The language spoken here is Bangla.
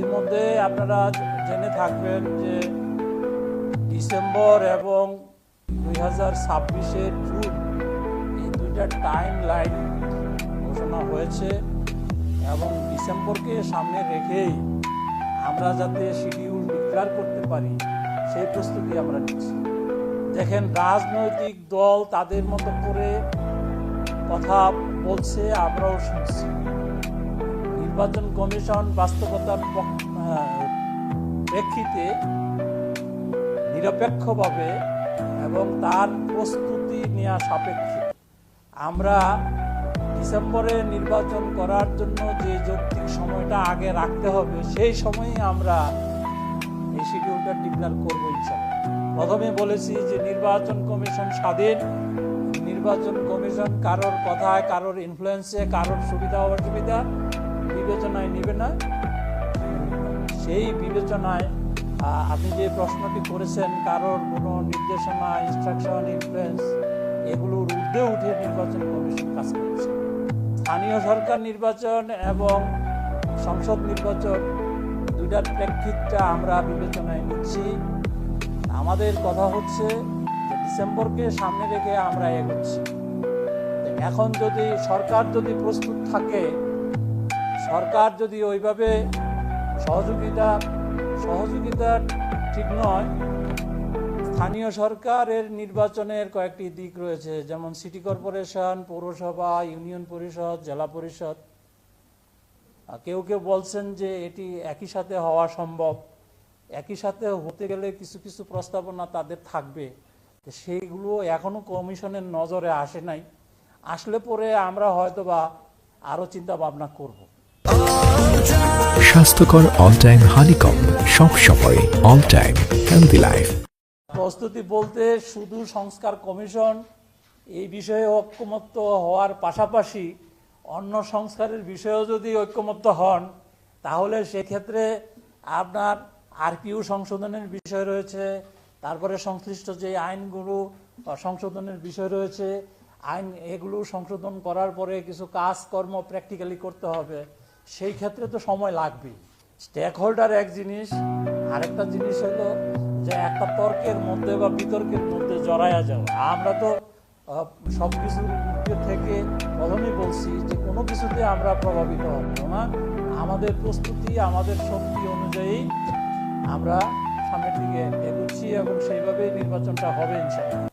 ইতিমধ্যে আপনারা জেনে থাকবেন যে ডিসেম্বর এবং দুই হাজার ছাব্বিশের জুন এই দুইটা টাইম লাইন ঘোষণা হয়েছে এবং ডিসেম্বরকে সামনে রেখেই আমরা যাতে শিডিউল ডিক্লেয়ার করতে পারি, সেই প্রস্তুতি আমরা নিচ্ছি। দেখেন, রাজনৈতিক দল তাদের মতো করে কথা বলছে, আমরাও শুনছি। নির্বাচন কমিশন বাস্তবতার প্রেক্ষিতে নিরপেক্ষভাবে এবং তার প্রস্তুতি নেওয়া সাপেক্ষে। আমরা ডিসেম্বরে নির্বাচন করার জন্য যে যৌক্তিক সময়টা আগে রাখতে হবে, সেই সময়ই আমরা এই শিডিউলটা ডিক্লেয়ার করব ইনশাল্লাহ প্রথমে বলেছি যে নির্বাচন কমিশন স্বাধীন। নির্বাচন কমিশন কারোর কথায়, কারোর ইনফ্লুয়েন্সে কারোর সুবিধা অসুবিধা বিবেচনায় নেবে না। সেই বিবেচনায় আপনি যে প্রশ্নটি করেছেন, কারোর কোনো নির্দেশনা ইনস্ট্রাকশন ইনফ্লুয়েন্স এগুলোর ঊর্ধ্বে উঠে নির্বাচন কমিশন কাজ করছে। স্থানীয় সরকার নির্বাচন এবং সংসদ নির্বাচন দুইটার প্রেক্ষিতটা আমরা বিবেচনায় নিচ্ছি। আমাদের কথা হচ্ছে ডিসেম্বরকে সামনে রেখে আমরা এগোচ্ছি। এখন যদি সরকার যদি প্রস্তুত থাকে সরকার যদি ওইভাবে সহযোগিতা সহযোগিতা ঠিক নয়, স্থানীয় সরকারের নির্বাচনের কয়েকটি দিক রয়েছে, যেমন সিটি কর্পোরেশন, পৌরসভা, ইউনিয়ন পরিষদ, জেলা পরিষদ। কেউ কেউ বলছেন যে এটি একই সাথে হওয়া সম্ভব। একই সাথে হতে গেলে কিছু কিছু প্রস্তাবনা তাদের থাকবে। সেইগুলো এখনও কমিশনের নজরে আসে নাই। আসলে পরে আমরা হয়তোবা আরও চিন্তা ভাবনা করব। স্বাস্থ্যকর অল টাইম হানিকম সব সময় অল টাইম হেলদি লাইফ প্রস্তুতি বলতে শুধু সংস্কার কমিশন, এই বিষয়ে ঐক্যমত্য হওয়ার পাশাপাশি অন্য সংস্কারের বিষয়েও যদি ঐক্যমত্য হন, তাহলে সেক্ষেত্রে আপনার আরপিউ সংশোধনের বিষয় রয়েছে, তারপরে সংশ্লিষ্ট যে আইনগুলো সংশোধনের বিষয় রয়েছে, আইন এগুলো সংশোধন করার পরে কিছু কাজকর্ম প্র্যাকটিক্যালি করতে হবে। সেই ক্ষেত্রে তো সময় লাগবেই। স্টেক হোল্ডার এক জিনিস, আরেকটা জিনিস হলো যে একটা তর্কের মধ্যে বা বিতর্কের মধ্যে জড়াইয়া যাওয়া। আমরা তো সব কিছুর থেকে প্রথমেই বলছি যে কোনো কিছুতে আমরা প্রভাবিত হব না। আমাদের প্রস্তুতি, আমাদের শক্তি অনুযায়ী আমরা সামনের দিকে এগোচ্ছি এবং সেইভাবেই নির্বাচনটা হবে ইনশাআল্লাহ।